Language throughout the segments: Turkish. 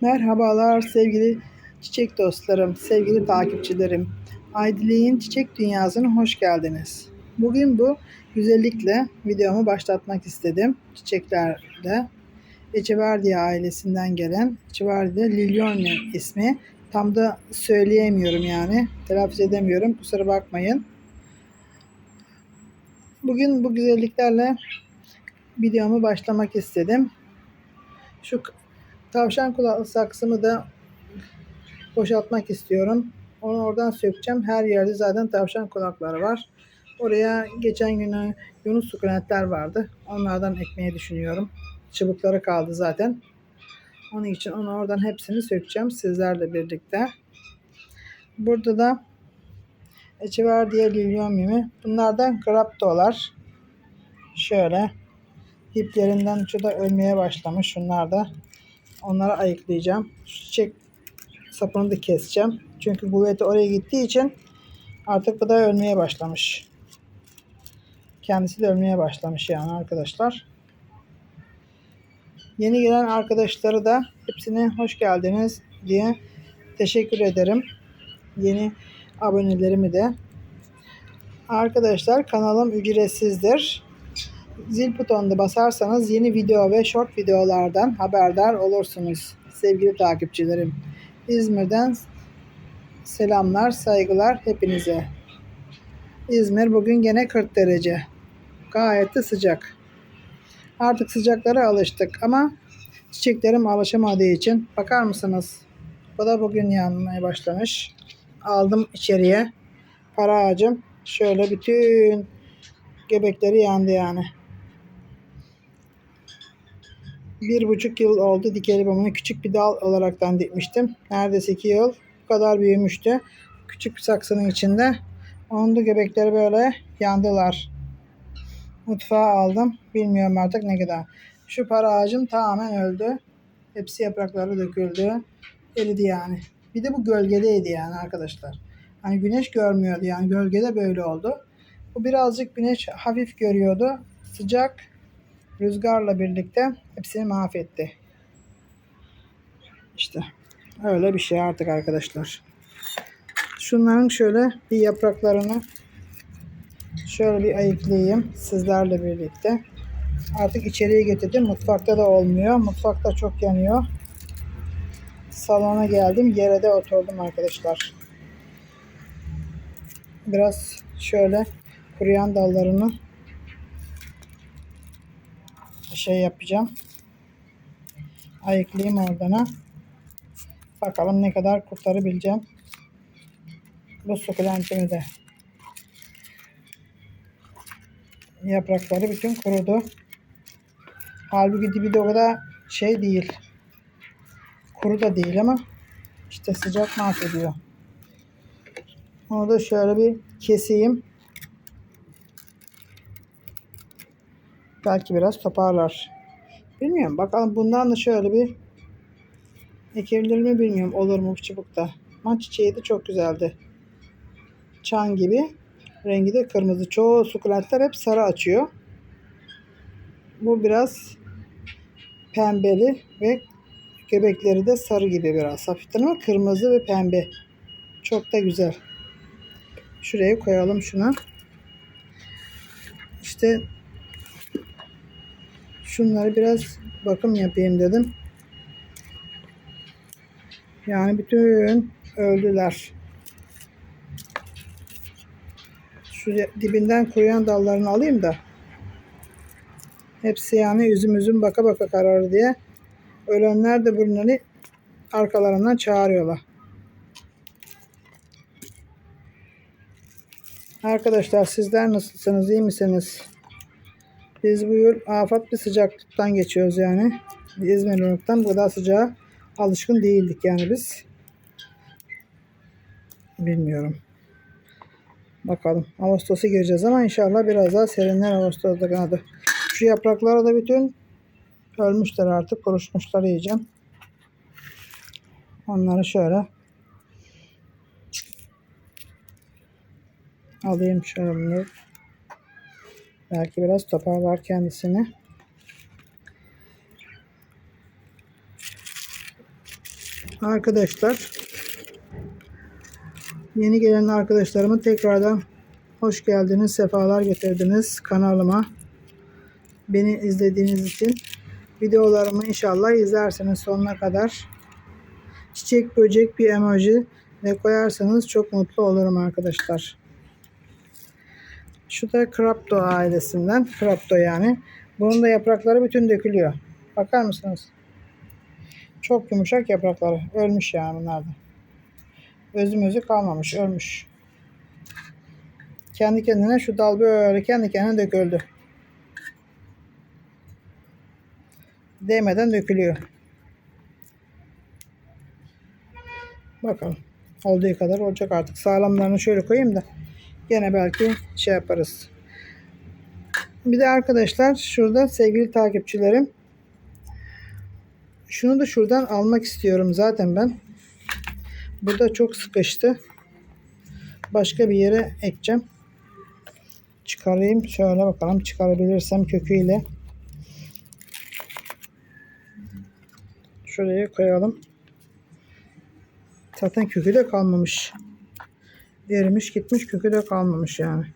Merhabalar sevgili çiçek dostlarım, sevgili takipçilerim. Aydiliğin Çiçek Dünyası'na hoş geldiniz. Bugün bu güzellikle videomu başlatmak istedim. Çiçeklerle Echeverdia ailesinden gelen Echeverdia Lilione ismi. Tam da söyleyemiyorum yani. Telaffuz edemiyorum. Kusura bakmayın. Bugün bu güzelliklerle videomu başlamak istedim. Şu tavşan kulaklı saksımı da boşaltmak istiyorum. Onu oradan sökeceğim. Her yerde zaten tavşan kulakları var. Oraya geçen günü Yunus sukulentler vardı. Onlardan ekmeği düşünüyorum. Çubukları kaldı zaten. Onun için onu oradan hepsini sökeceğim sizlerle birlikte. Burada da Echeverdia liliomimi. Bunlar da graptolar. Şöyle iplerinden şu da ölmeye başlamış. Şunlar da onları ayıklayacağım. Şu çiçek sapını da keseceğim. Çünkü kuvveti oraya gittiği için artık bu da ölmeye başlamış. Kendisi de ölmeye başlamış yani arkadaşlar. Yeni gelen arkadaşları da hepsine hoş geldiniz diye teşekkür ederim. Yeni abonelerimi de. Arkadaşlar kanalım ücretsizdir. Zil butonuna basarsanız yeni video ve short videolardan haberdar olursunuz sevgili takipçilerim. İzmir'den selamlar, saygılar hepinize. İzmir bugün gene 40 derece. Gayet de sıcak. Artık sıcaklara alıştık ama çiçeklerim alışamadığı için bakar mısınız? Bu da bugün yanmaya başlamış. Aldım içeriye. Para ağacım şöyle bütün göbekleri yandı yani. Bir buçuk yıl oldu dikeli bunu küçük bir dal olaraktan dikmiştim. Neredeyse iki yıl. Bu kadar büyümüştü. Küçük bir saksının içinde. Onun da göbekleri böyle yandılar. Mutfağa aldım. Bilmiyorum artık ne kadar. Şu para ağacım tamamen öldü. Hepsi yaprakları döküldü. Eridi yani. Bir de bu gölgedeydi yani arkadaşlar. Hani güneş görmüyordu yani gölgede böyle oldu. Bu birazcık güneş hafif görüyordu. Sıcak rüzgarla birlikte hepsini mahvetti. İşte öyle bir şey artık arkadaşlar. Şunların şöyle bir yapraklarını şöyle bir ayıklayayım sizlerle birlikte. Artık içeriye getirdim. Mutfakta da olmuyor. Mutfakta çok yanıyor. Salona geldim. Yere de oturdum arkadaşlar. Biraz şöyle kuruyan dallarını şey yapacağım. Ayıklayayım oradan. Bakalım ne kadar kurtarabileceğim. Bu sukulentimi de. Yaprakları bütün kurudu. Halbuki dibi de o kadar şey değil. Kuru da değil ama işte sıcak mahvediyor. Onu da şöyle bir keseyim. Belki biraz toparlar. Bilmiyorum. Bakalım bundan da şöyle bir ekebilir mi bilmiyorum. Olur mu bu çubukta. Ama çiçeği de çok güzeldi. Çan gibi. Rengi de kırmızı. Çoğu sukulentler hep sarı açıyor. Bu biraz pembeli ve göbekleri de sarı gibi biraz. Hafiften ama kırmızı ve pembe. Çok da güzel. Şuraya koyalım şunu. İşte şunları biraz bakım yapayım dedim. Yani bütün öldüler. Şu dibinden kuruyan dallarını alayım da. Hepsi yani üzüm üzüm baka baka kararır diye. Ölenler de bunları arkalarından çağırıyorlar. Arkadaşlar sizler nasılsınız? iyi misiniz? Biz bu yıl afat bir sıcaklıktan geçiyoruz yani. İzmir olaraktan bu kadar sıcağa alışkın değildik yani biz. Bilmiyorum. Bakalım. Ağustos'a gireceğiz ama inşallah biraz daha serinler Ağustos'ta kanadı. Şu yapraklara da bütün ölmüşler artık. Kuruşmuşlar yiyeceğim. Onları şöyle alayım şöyle bunları. Belki biraz toparlar kendisini. Arkadaşlar yeni gelen arkadaşlarımı tekrardan hoş geldiniz, sefalar getirdiniz kanalıma. Beni izlediğiniz için videolarımı inşallah izlersiniz sonuna kadar. Çiçek böcek bir emoji ve koyarsanız çok mutlu olurum arkadaşlar. Şu da Krapto ailesinden. Krapto yani. Bunun da yaprakları bütün dökülüyor. Bakar mısınız? Çok yumuşak yaprakları. Ölmüş yani bunlar da. Özüm özü kalmamış. Ölmüş. Kendi kendine şu dal böyle kendi kendine döküldü. Değmeden dökülüyor. Bakalım. Olduğu kadar olacak artık. Sağlamlarını şöyle koyayım da gene belki şey yaparız. Bir de arkadaşlar şurada sevgili takipçilerim şunu da şuradan almak istiyorum zaten ben. Burada çok sıkıştı. Başka bir yere ekeceğim. Çıkarayım. Şöyle bakalım çıkarabilirsem köküyle. Şuraya koyalım. Zaten kökü de kalmamış. Erimiş gitmiş kökü de kalmamış yani.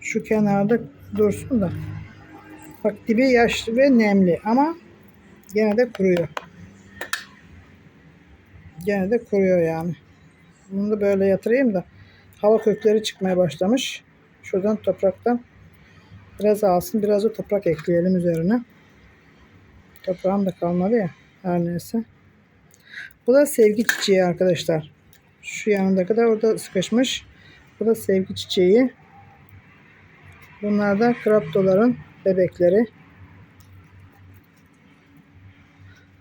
Şu kenarda dursun da. Bak dibi yaşlı ve nemli ama gene de kuruyor. Gene de kuruyor yani. Bunu da böyle yatırayım da hava kökleri çıkmaya başlamış. Şuradan topraktan biraz alsın. Biraz da toprak ekleyelim üzerine. Toprağım da kalmadı ya. Her neyse. Bu da sevgi çiçeği arkadaşlar. Şu yanında kadar orada sıkışmış. Bu da sevgi çiçeği. Bunlar da kraptoların bebekleri.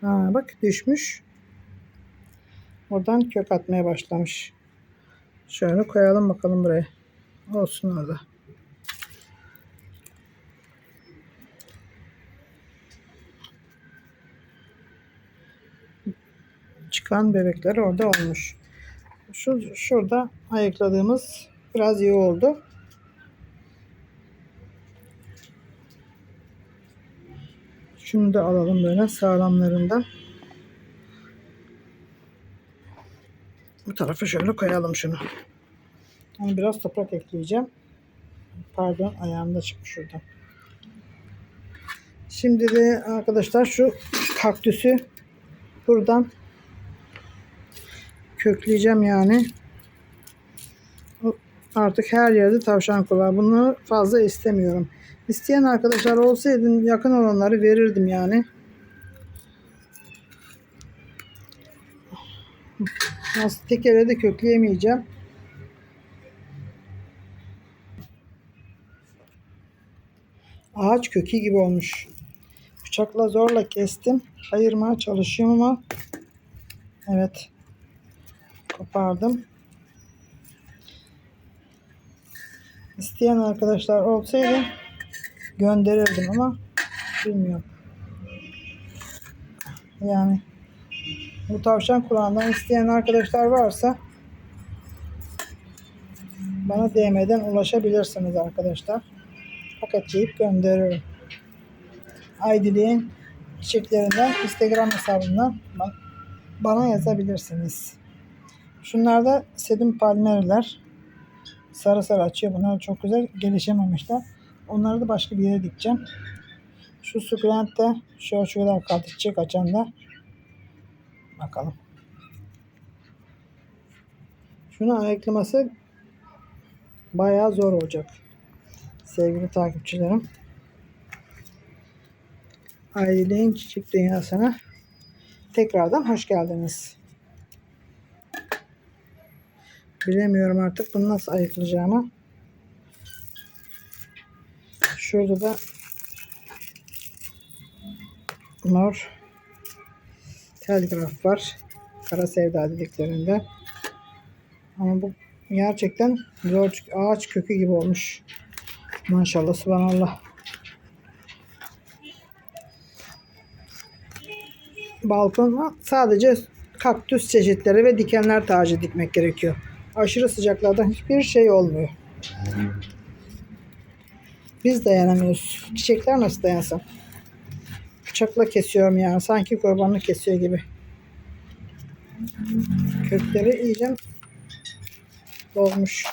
Ha, bak düşmüş. Oradan kök atmaya başlamış. Şöyle koyalım bakalım buraya. Olsun orada. Çıkan bebekler orada olmuş. Şu şurada ayıkladığımız biraz iyi oldu. Şunu da alalım böyle sağlamlarından. Bu tarafa şöyle koyalım şunu. Yani biraz toprak ekleyeceğim. Pardon ayağımda çıkmış şuradan. Şimdi de arkadaşlar şu kaktüsü buradan kökleyeceğim yani. Artık her yerde tavşan kulağı. Bunu fazla istemiyorum. İsteyen arkadaşlar olsaydı yakın olanları verirdim yani. Nasıl tek ele de kökleyemeyeceğim. Ağaç kökü gibi olmuş. Bıçakla zorla kestim. Ayırmaya çalışıyorum ama evet kopardım. İsteyen arkadaşlar olsaydı gönderirdim ama bilmiyorum. Yani bu tavşan kulağından isteyen arkadaşlar varsa bana DM'den ulaşabilirsiniz arkadaşlar. Paketleyip gönderirim. Aydiliğin çiçeklerinden Instagram hesabından bana yazabilirsiniz. Şunlar da sedum palmeriler. Sarı sarı açıyor. Bunlar çok güzel gelişememişler. Onları da başka bir yere dikeceğim. Şu sukulent de şu şu kadar kaldı çiçek açan da. Bakalım. Şunu ayıklaması bayağı zor olacak. Sevgili takipçilerim. Ailenin Çiçek Dünyası'na tekrardan hoş geldiniz. Bilemiyorum artık bunu nasıl ayıklayacağımı. Şurada da mor telgraf var. Kara sevda dediklerinde. Ama bu gerçekten zor ağaç kökü gibi olmuş. Maşallah subhanallah. Balkona sadece kaktüs çeşitleri ve dikenler tacı dikmek gerekiyor. Aşırı sıcaklardan hiçbir şey olmuyor. Biz dayanamıyoruz. Çiçekler nasıl dayansın? bıçakla kesiyorum yani. Sanki kurbanlık kesiyor gibi. Kökleri iyice dolmuş.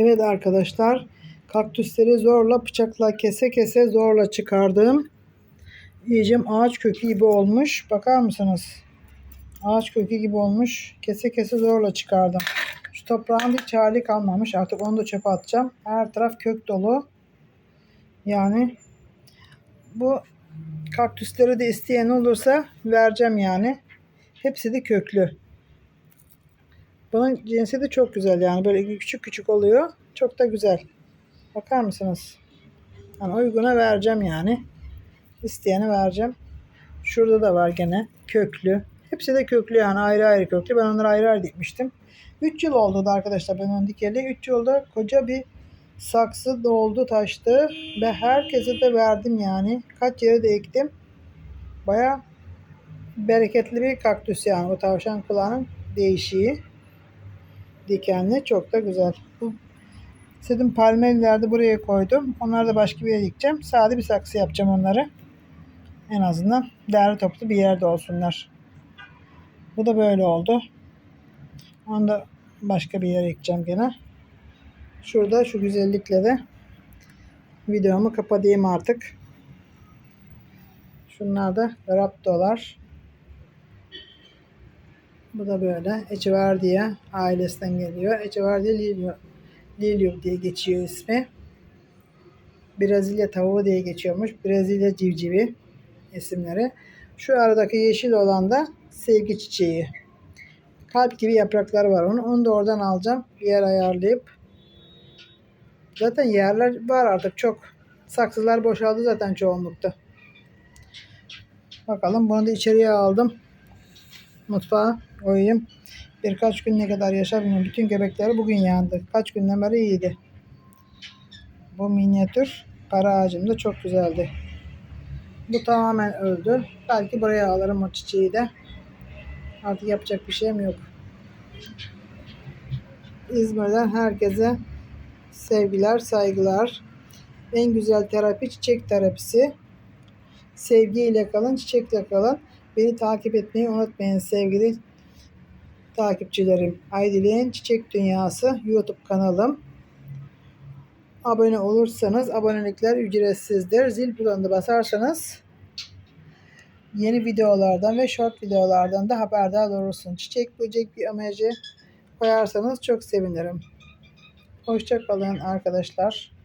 Evet arkadaşlar, kaktüsleri zorla bıçakla kese kese zorla çıkardım. İyice ağaç kökü gibi olmuş. Bakar mısınız? Ağaç kökü gibi olmuş. Kese kese zorla çıkardım. Şu toprağın hiç hali kalmamış. Artık onu da çöpe atacağım. Her taraf kök dolu. Yani bu kaktüsleri de isteyen olursa vereceğim yani. Hepsi de köklü. Bunun cinsi de çok güzel yani böyle küçük küçük oluyor. Çok da güzel. Bakar mısınız? Yani uyguna vereceğim yani. İsteyene vereceğim. Şurada da var gene köklü. Hepsi de köklü yani ayrı ayrı köklü. Ben onları ayrı ayrı dikmiştim. 3 yıl oldu da arkadaşlar ben onu dikeli. 3 yılda koca bir saksı doldu taştı. Ve herkese de verdim yani. Kaç yere de ektim. Baya bereketli bir kaktüs yani. O tavşan kulağının değişiği dikenli çok da güzel. Bu istedim palmiyeleri de buraya koydum. Onları da başka bir yere dikeceğim. Sade bir saksı yapacağım onları. En azından değerli toplu bir yerde olsunlar. Bu da böyle oldu. Onu da başka bir yere ekeceğim gene. Şurada şu güzellikle de videomu kapatayım artık. Şunlar da Raptolar. Bu da böyle. Echeverdia ailesinden geliyor. Echeverdia Lilium, Lilium diye geçiyor ismi. Brezilya tavuğu diye geçiyormuş. Brezilya civcivi isimleri. Şu aradaki yeşil olan da sevgi çiçeği. Kalp gibi yaprakları var onun. Onu da oradan alacağım. Yer ayarlayıp. Zaten yerler var artık çok. Saksılar boşaldı zaten çoğunlukta. Bakalım bunu da içeriye aldım. Mutfağa koyayım. Birkaç gün ne kadar yaşar bilmiyorum. Bütün göbekleri bugün yandı. Kaç günden beri iyiydi. Bu minyatür para ağacım da çok güzeldi. Bu tamamen öldü. Belki buraya alırım o çiçeği de. Artık yapacak bir şeyim yok. İzmir'den herkese sevgiler, saygılar. En güzel terapi çiçek terapisi. Sevgiyle kalın, çiçekle kalın. Beni takip etmeyi unutmayın sevgili takipçilerim. Aydil'in Çiçek Dünyası YouTube kanalım. Abone olursanız abonelikler ücretsizdir. Zil butonuna basarsanız yeni videolardan ve short videolardan da haberdar olursun. Çiçek, böcek bir amacı koyarsanız çok sevinirim. Hoşçakalın arkadaşlar.